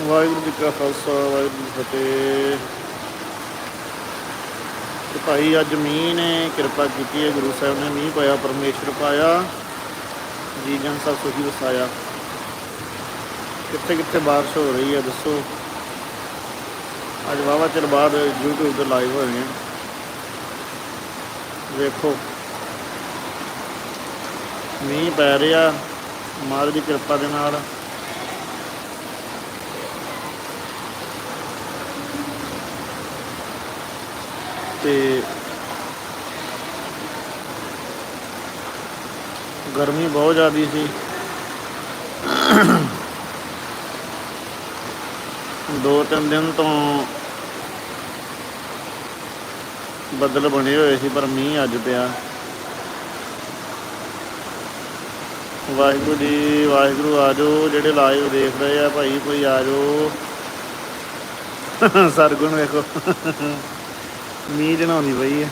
ਵਾਹਿਗੁਰੂ ਜੀ ਕਾ ਖਾਲਸਾ, ਵਾਹਿਗੁਰੂ ਜੀ ਫਤਿਹ। ਤੇ ਭਾਈ, ਅੱਜ ਮੀਂਹ ਨੇ ਕਿਰਪਾ ਕੀਤੀ ਹੈ, ਗੁਰੂ ਸਾਹਿਬ ਨੇ ਮੀਂਹ ਪਾਇਆ, ਪਰਮੇਸ਼ਰ ਪਾਇਆ, ਜੀ ਜਨ ਸਭ ਸੁਖੀ ਵਸਾਇਆ। ਕਿੱਥੇ ਕਿੱਥੇ ਬਾਰਿਸ਼ ਹੋ ਰਹੀ ਹੈ, ਦੱਸੋ? ਅੱਜ ਵਾਵਾ ਚਿਰ ਬਾਅਦ YouTube ਤੇ ਲਾਈਵ ਹੋਏ ਹਾਂ ਵੇਖੋ। ਮੀਂਹ ਪੈ ਰਿਹਾ ਮਾਰ ਦੀ ਕਿਰਪਾ ਦੇ ਨਾਲ। ਤੇ ਗਰਮੀ ਬਹੁਤ ਜ਼ਿਆਦੀ ਸੀ। ਦੋ ਤਿੰਨ ਦਿਨ ਤੋਂ ਬੱਦਲ ਬਣੇ ਹੋਏ ਸੀ, ਪਰ ਮੀਂਹ ਅੱਜ ਪਿਆ। ਵਾਹਿਗੁਰੂ ਜੀ, ਵਾਹਿਗੁਰੂ ਆਜੋ, ਜਿਹੜੇ ਲਾਈਵ ਦੇਖ ਰਹੇ ਆ, ਭਾਈ ਕੋਈ ਆਜੋ। ਸਰਗੁਣ ਵੇਖੋ। ਮੀਂਹ ਜਣਾਉਂਦੀ ਪਈ ਹੈ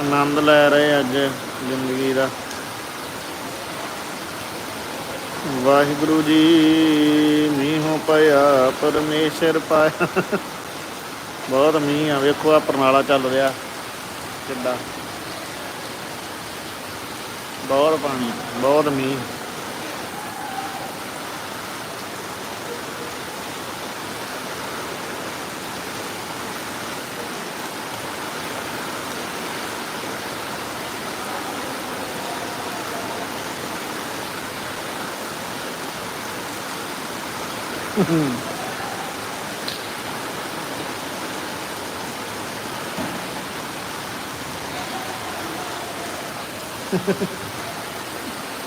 ਆਨੰਦ ਲੈ ਰਹੇ ਅੱਜ ਜ਼ਿੰਦਗੀ ਦਾ। ਵਾਹਿਗੁਰੂ ਜੀ, ਮੀਂਹੋਂ ਪਿਆ, ਪਰਮੇਸ਼ਰ ਪਾਇਆ। ਬਹੁਤ ਮੀਂਹ ਆ, ਵੇਖੋ ਆ ਪਰਨਾਲਾ ਚੱਲ ਰਿਹਾ। ਕਿੱਦਾਂ? ਬਹੁਤ ਪਾਣੀ, ਬਹੁਤ ਮੀਂਹ।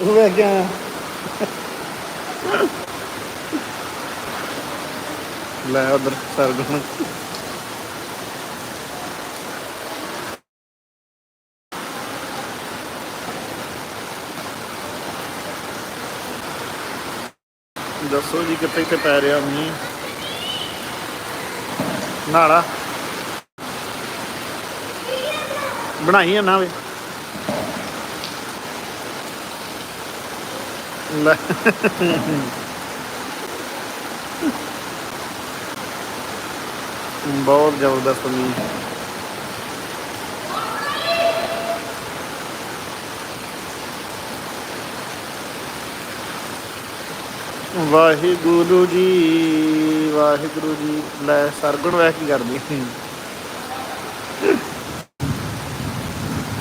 ਉਹ ਵੇ ਗਿਆ ਲੈ ਉਧਰ ਸਰਗੁਣ ਦੱਸੋ ਜੀ ਕਿੱਥੇ ਕਿੱਥੇ ਪੈ ਰਿਹਾ ਮੀਂਹ? ਨਾਲਾ। ਬਣਾਈ ਆ ਨਾ ਵੇ। ਲੈ। ਬਹੁਤ ਜ਼ਬਰਦਸਤ ਮੀਂਹ। ਵਾਹਿਗੁਰੂ ਜੀ ਵਾਹਿਗੁਰੂ ਜੀ। ਲੈ, ਸਰਗੁਣ ਵੈ ਕੀ ਕਰਦੀ?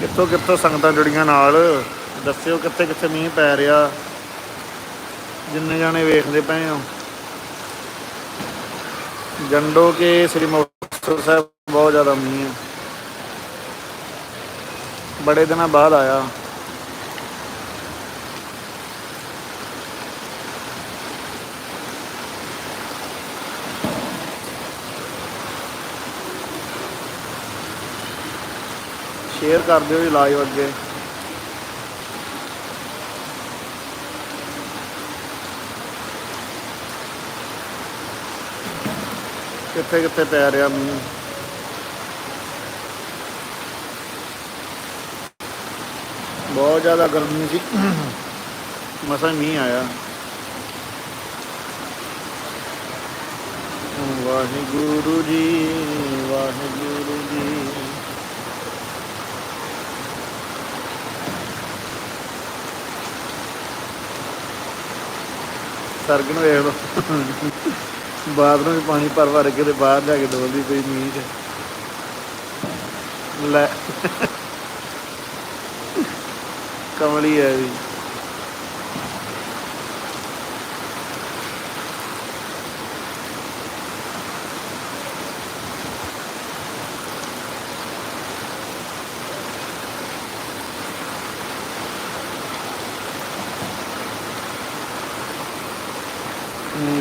ਕਿੱਥੋਂ ਕਿੱਥੋਂ ਸੰਗਤਾਂ ਜੁੜੀਆਂ ਨਾਲ? ਦੱਸਿਓ ਕਿੱਥੇ ਕਿੱਥੇ ਮੀਂਹ ਪੈ ਰਿਹਾ? ਜਿੰਨੇ ਜਾਣੇ ਵੇਖਦੇ ਪਏ ਹੋ। ਜੰਡੋ ਕੇ ਸ੍ਰੀ ਮੁਕਤਸਰ ਸਾਹਿਬ, ਬਹੁਤ ਜ਼ਿਆਦਾ ਮੀਂਹ ਹੈ। ਬੜੇ ਦਿਨਾਂ ਬਾਅਦ ਆਇਆ। ਸ਼ੇਅਰ ਕਰ ਦਿਓ ਜੀ ਲਾਈਵ ਅੱਗੇ। ਕਿੱਥੇ ਕਿੱਥੇ ਪੈ ਰਿਹਾ ਮੀਂਹ? ਬਹੁਤ ਜ਼ਿਆਦਾ ਗਰਮੀ ਸੀ। ਮਸਾਂ ਹੀ ਮੀਂਹ ਆਇਆ। ਵਾਹਿਗੁਰੂ ਜੀ, ਵਾਹਿਗੁਰੂ ਜੀ ਸਰਗਣ ਵੇਖ ਲੋ ਬਾਥਰੂਮ ਵਿੱਚ ਪਾਣੀ ਭਰ ਭਰ ਕੇ ਤੇ ਬਾਹਰ ਜਾ ਕੇ ਡੋਲਦੀ ਪਈ ਮੀਂਹ 'ਚ। ਲੈ। ਕਮਲੀ ਹੈ ਵੀ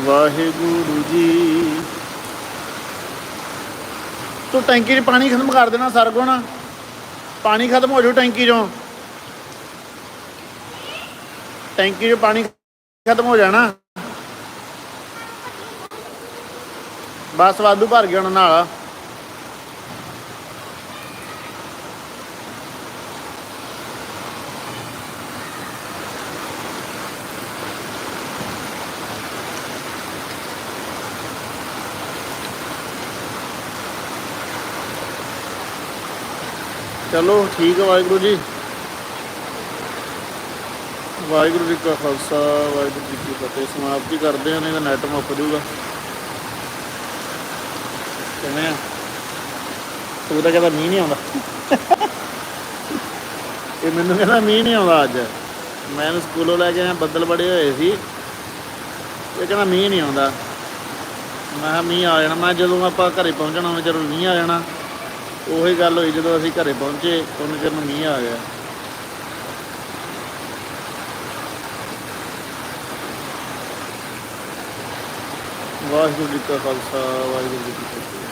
ਵਾਹਿਗੁਰੂ ਜੀ। ਤੂੰ ਟੈਂਕੀ 'ਚ ਪਾਣੀ ਖਤਮ ਕਰ ਦੇਣਾ ਸਰਗੁਣ ਪਾਣੀ ਖਤਮ ਹੋ ਜੂ ਟੈਂਕੀ 'ਚੋਂ। ਟੈਂਕੀ ਚੋਂ ਪਾਣੀ ਖਤਮ ਹੋ ਜਾਣਾ। ਬਸ ਵਾਧੂ ਭਰ ਗਿਆ ਹੁਣ ਨਾਲ। ਚਲੋ ਠੀਕ ਹੈ ਵਾਹਿਗੁਰੂ ਜੀ। ਵਾਹਿਗੁਰੂ ਜੀ ਕਾ ਖਾਲਸਾ, ਵਾਹਿਗੁਰੂ ਜੀ ਕੀ ਫਤਿਹ। ਸਮਾਪਤੀ ਕਰਦੇ ਹਾਂ, ਨਹੀਂ ਤਾਂ ਨੈਟ ਮੁੱਕ ਜੂਗਾ ਕਿਵੇਂ ਆ? ਤੂੰ ਤਾਂ ਕਹਿੰਦਾ ਮੀਂਹ ਨਹੀਂ ਆਉਂਦਾ। ਇਹ ਮੈਨੂੰ ਕਹਿੰਦਾ ਮੀਂਹ ਨਹੀਂ ਆਉਂਦਾ ਅੱਜ। ਮੈਂ ਇਹਨੂੰ ਸਕੂਲੋਂ ਲੈ ਕੇ ਆਇਆ, ਬੱਦਲ ਬੜੇ ਹੋਏ ਸੀ। ਇਹ ਕਹਿੰਦਾ ਮੀਂਹ ਨਹੀਂ ਆਉਂਦਾ। ਮੈਂ ਕਿਹਾ ਮੀਂਹ ਆ ਜਾਣਾ। ਮੈਂ ਜਦੋਂ ਆਪਾਂ ਘਰੇ ਪਹੁੰਚਣਾ ਉਹਨੇ ਚਿਰ ਮੀਂਹ ਆ ਜਾਣਾ। ਉਹੀ ਗੱਲ ਹੋਈ ਜਦੋਂ ਅਸੀਂ ਘਰੇ ਪਹੁੰਚੇ ਉਹਨੇ ਚਿਰ ਨੂੰ ਮੀਂਹ ਆ ਗਿਆ। ਵਾਹਿਗੁਰੂ ਜੀ ਕਾ ਖਾਲਸਾ, ਵਾਹਿਗੁਰੂ ਜੀ ਕੀ ਫਤਿਹ।